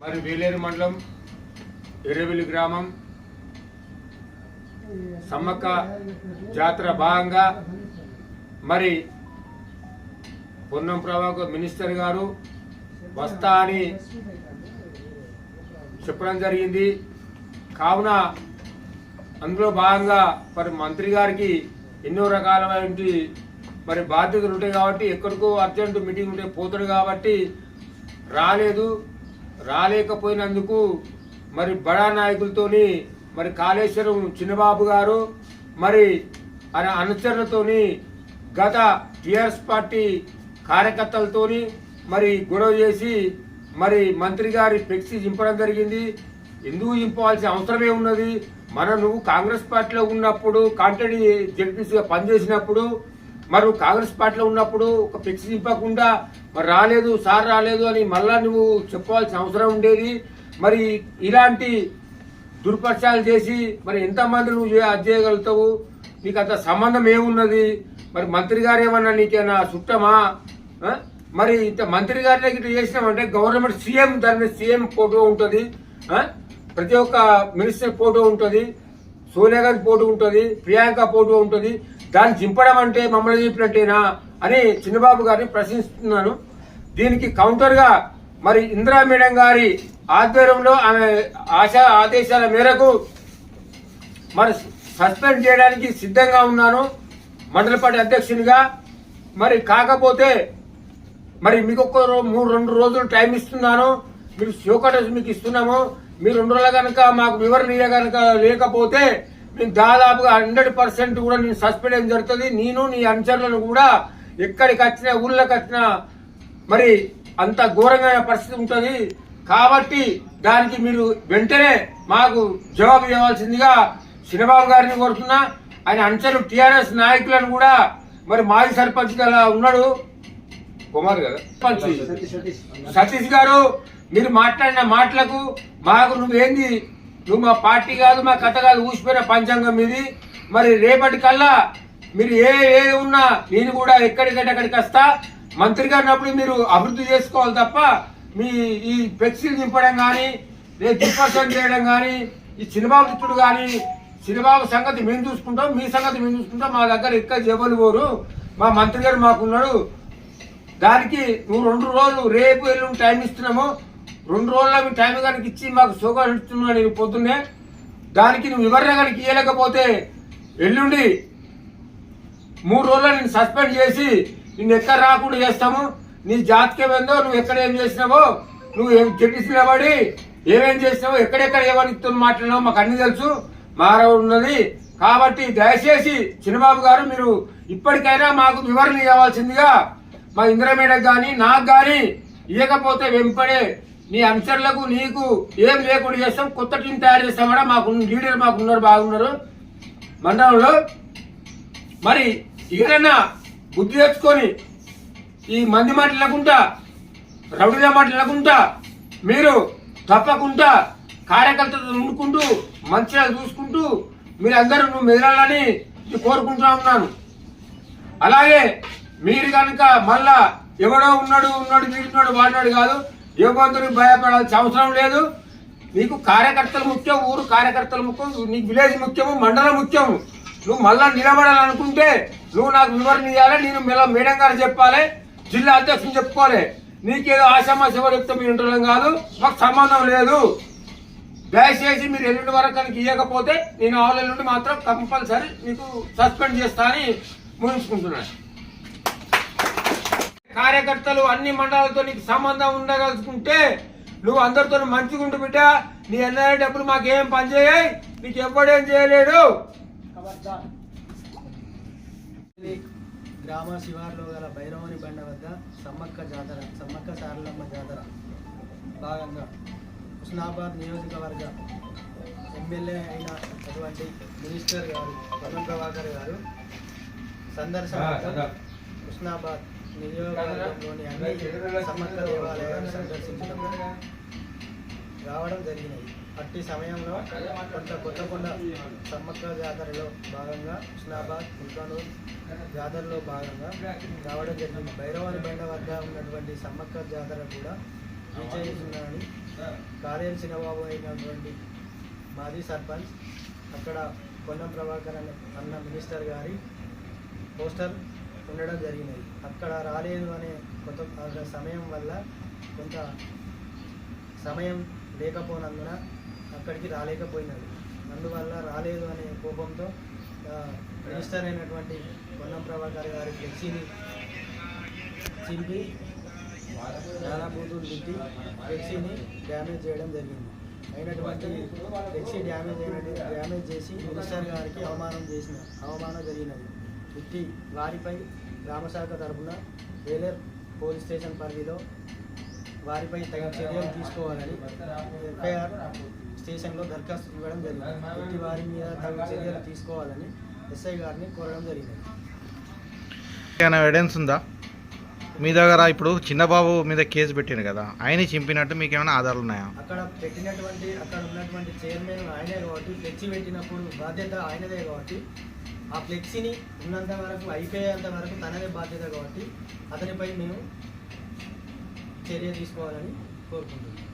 మరి వేలేరు మండలం ఎర్రవెల్లి గ్రామం సమ్మక్క జాతర భాగంగా మరి పొన్నం ప్రభాకర్ మినిస్టర్ గారు వస్తా అని చెప్పడం జరిగింది. కావున అందులో భాగంగా మరి మంత్రి గారికి ఎన్నో రకాలైనటువంటి మరి బాధ్యతలు ఉంటాయి కాబట్టి ఎక్కడికో అర్జెంటు మీటింగ్ ఉంటే పోతాడు కాబట్టి రాలేదు. రాలేకపోయినందుకు మరి బడా నాయకులతోని మరి కాళేశ్వరం చిన్నబాబు గారు మరి ఆయన అనుచరులతోని గత టీఆర్ఎస్ పార్టీ కార్యకర్తలతోని మరి గొడవ చేసి మరి మంత్రి గారి ఫ్లెక్సీ చింపడం జరిగింది. ఎందుకు చింపవలసిన అవసరమే ఉన్నది? మన నువ్వు కాంగ్రెస్ పార్టీలో ఉన్నప్పుడు కాంటెంట్ జడ్పీసీగా పనిచేసినప్పుడు మరి కాంగ్రెస్ పార్టీలో ఉన్నప్పుడు ఒక ఫ్లెక్సీ చింపకుండా మరి రాలేదు సార్ రాలేదు అని మళ్ళా నువ్వు చెప్పవలసిన అవసరం ఉండేది. మరి ఇలాంటి దుర్పరచాలు చేసి మరి ఎంతమంది నువ్వు చే- అది చేయగలుగుతావు? నీకు అంత సంబంధం ఏమున్నది? మరి మంత్రి గారు ఏమన్నా నీకేనా చుట్టమా మరి ఇంత మంత్రి గారిని ఇట్లా చేసినామంటే గవర్నమెంట్ సీఎం దాని మీద సీఎం ఫోటో ఉంటుంది. ప్రతి ఒక్క మినిస్టర్ ఫోటో ఉంటుంది. సోనియా గాంధీ ఫోటో ఉంటుంది. ప్రియాంక ఫోటో ఉంటుంది. దాన్ని చింపడం అంటే మమ్మల్ని చెప్పినట్టేనా అని చిన్నబాబు గారిని ప్రశ్నిస్తున్నాను. దీనికి కౌంటర్గా మరి ఇందిరా మేడం గారి ఆధ్వర్యంలో ఆమె ఆశా ఆదేశాల మేరకు మరి సస్పెండ్ చేయడానికి సిద్ధంగా ఉన్నాను. మండల పార్టీ అధ్యక్షునిగా మరి కాకపోతే మరి మీకు ఒక్క మూడు రెండు రోజులు టైం ఇస్తున్నాను. మీరు షోకటస్ మీకు ఇస్తున్నాము. మీరు రెండు రోజులు కనుక మాకు వివరణ ఇయ్య కనుక లేకపోతే మేము దాదాపుగా హండ్రెడ్ పర్సెంట్ కూడా నేను సస్పెండ్ అయ్యడం జరుగుతుంది? నేను నీ అనుచరులను కూడా ఎక్కడికి వచ్చినా ఊళ్ళకి వచ్చినా మరి అంత ఘోరమైన పరిస్థితి ఉంటుంది. కాబట్టి దానికి మీరు వెంటనే మాకు జవాబు ఇవ్వాల్సిందిగా చిన్నబాబు గారిని కోరుతున్నా. ఆయన అంచలు టిఆర్ఎస్ నాయకులను కూడా మరి మాజీ సర్పంచ్ గల ఉన్నాడు. కుమార్ కదా? సర్పంచ్ సతీష్ గారు మీరు మాట్లాడిన మాటలకు మాకు నువ్వేంది నువ్వు మా పార్టీ కాదు మా కథ కాదు ఊసిపోయిన పంచాంగం ఇది. మరి రేపటి కల్లా మీరు ఏ ఏ ఉన్నా నేను కూడా ఎక్కడికంటే అక్కడికి వస్తా. మంత్రి గారినప్పుడు మీరు అభివృద్ధి చేసుకోవాలి తప్ప మీ ఈ ఫ్లెక్సీలు నింపడం కానీ లేదు దుర్పర్శనం చేయడం కానీ ఈ చిన్నబాబు తిట్టుడు కానీ చిన్నబాబు సంగతి మేము చూసుకుంటాం మీ సంగతి మేము చూసుకుంటాం. మా దగ్గర ఎక్కడ జబలు పోరు మా మంత్రి గారు మాకున్నాడు. దానికి నువ్వు రెండు రోజులు రేపు ఎల్లుండి టైం ఇస్తున్నాము. రెండు రోజుల మీ టైం కనుక ఇచ్చి మాకు సోకాలు ఇస్తున్నా నేను పొద్దున్నే దానికి నువ్వు వివరణ కనుక ఇవ్వలేకపోతే ఎల్లుండి మూడు రోజులు నేను సస్పెండ్ చేసి నిన్ను ఎక్కడ రాకుండా చేస్తాము? నీ జాతకం ఏందో నువ్వు ఎక్కడ ఏం చేసినావో నువ్వు ఏం జడ్జి ఏమేం చేసినావో ఎక్కడెక్కడ ఏమని మాట్లాడినావు మాకు అన్ని తెలుసు. మార ఉన్నది. కాబట్టి దయచేసి చిన్నబాబు గారు మీరు ఇప్పటికైనా మాకు వివరణ ఇవ్వాల్సిందిగా మా ఇంద్రమేడకు కానీ నాకు కానీ ఇవ్వకపోతే వెంపడే నీ అనుచరులకు నీకు ఏం లేకుండా చేస్తాం? కొత్త టీం తయారు చేస్తాం కూడా మాకు లీడర్ మాకు ఉన్నారు బాగున్నారు. మండలంలో మరి ఇకనన్నా బుద్ధి తెచ్చుకొని ఈ మంది మాట లేకుండా రౌడీల మాట లేకుండా మీరు తప్పకుండా కార్యకర్తలు ఉండుకుంటూ మంచిగా చూసుకుంటూ మీరు అందరూ నువ్వు మెదలాలని కోరుకుంటా ఉన్నాను. అలాగే మీరు కనుక మళ్ళా ఎవడో ఉన్నాడు ఉన్నాడు వీడున్నాడు వాడినాడు కాదు యువబంధునికి భయపడాల్సిన అవసరం లేదు. నీకు కార్యకర్తలు ముఖ్యం ఊరు కార్యకర్తలు ముఖ్యం నీకు విలేజ్ ముఖ్యము మండలం ముఖ్యము. నువ్వు మళ్ళా నిలబడాలనుకుంటే నువ్వు నాకు వివరణ ఇవ్వాలి నేను మెల్ల మేడం గారు చెప్పాలి జిల్లా అధ్యక్షుని చెప్పుకోవాలి. నీకేదో ఆశామాష చెప్తే మీరు ఉండడం కాదు మాకు సంబంధం లేదు. దయచేసి మీరు ఎల్లుండి వరకు కనుక ఇవ్వకపోతే నేను ఆవుల ఎల్లుండి మాత్రం కంపల్సరీ మీకు సస్పెండ్ చేస్తా అని ముగించుకుంటున్నాను. కార్యకర్తలు అన్ని మండలాలతో నీకు సంబంధం ఉండగలుగుతుంటే నువ్వు అందరితో మంచిగా ఉండు బిడ్డ. నీ ఎన్ఆర్ఐ డబ్బులు మాకేం పనిచేయాయి? నీకు ఎవ్వడేం చేయలేడు. గ్రామ శివార్లో గల భైరవని బండ వద్ద సమ్మక్క జాతర సమ్మక్క సారలమ్మ జాతర. భాగంగా హుస్నాబాద్ నియోజకవర్గ ఎమ్మెల్యే అయిన అటువంటి మినిస్టర్ గారు పొన్నం ప్రభాకర్ గారు సందర్శన హుస్నాబాద్ నియోజకవర్గంలోని అన్ని సమర్థ దేవాలయాలు సందర్శించడం రావడం జరిగినది. అట్టి సమయంలో కొంత కొత్తకొండ సమ్మక్క జాతరలో భాగంగా హుస్నాబాద్ ఉల్కానూర్ జాతరలో భాగంగా రావడం జరిగింది. భైరవాని బండ వద్ద ఉన్నటువంటి సమ్మక్క జాతర కూడా చేస్తున్నారని కాలేరు చిన్నబాబు అయినటువంటి మాజీ సర్పంచ్ అక్కడ పొన్నం ప్రభాకర్ అన్న మినిస్టర్ గారి పోస్టర్ ఉండడం జరిగినది. అక్కడ రాలేదు అనే కొంత సమయం వల్ల కొంత సమయం లేకపోనందున అక్కడికి రాలేకపోయినది అందువల్ల రాలేదు అనే కోపంతో ఆ, మినిస్టర్ అయినటువంటి పొన్నం ప్రభాకర్ గారి ఫ్లెక్సీని చింపి నానా బూతులు ఫ్లెక్సీని డ్యామేజ్ చేయడం జరిగింది. అయినటువంటి ఫ్లెక్సీ డ్యామేజ్ అయినట్టు డ్యామేజ్ చేసి మినిస్టర్ గారికి అవమానం చేసిన అవమానం జరిగినది. ఇట్టి వారిపై గ్రామశాఖ తరఫున వేలేర్ పోలీస్ స్టేషన్ పరిధిలో వారిపై తగిన చర్యలు తీసుకోవాలని ఎఫ్ఐఆర్ స్టేషన్లో దరఖాస్తు ఇవ్వడం జరిగింది. వారి మీద తగిన చర్యలు తీసుకోవాలని ఎస్ఐ గారిని కోరడం జరిగింది. ఏమైనా ఎవిడెన్స్ ఉందా? మీ దగ్గర ఇప్పుడు చిన్నబాబు మీద కేసు పెట్టిండు కదా ఆయన చింపినట్టు మీకు ఏమైనా ఆధారాలు ఉన్నాయా? అక్కడ పెట్టినటువంటి అక్కడ ఉన్నటువంటి చైర్మన్ ఆయనే కాబట్టి ఫ్లెక్సీ పెట్టినప్పుడు బాధ్యత ఆయనదే కాబట్టి ఆ ఫ్లెక్సీని ఉన్నంత వరకు అయిపోయేంత వరకు తనదే బాధ్యత కాబట్టి అతనిపై మేము చర్య తీసుకోవాలని కోరుకుంటున్నాం.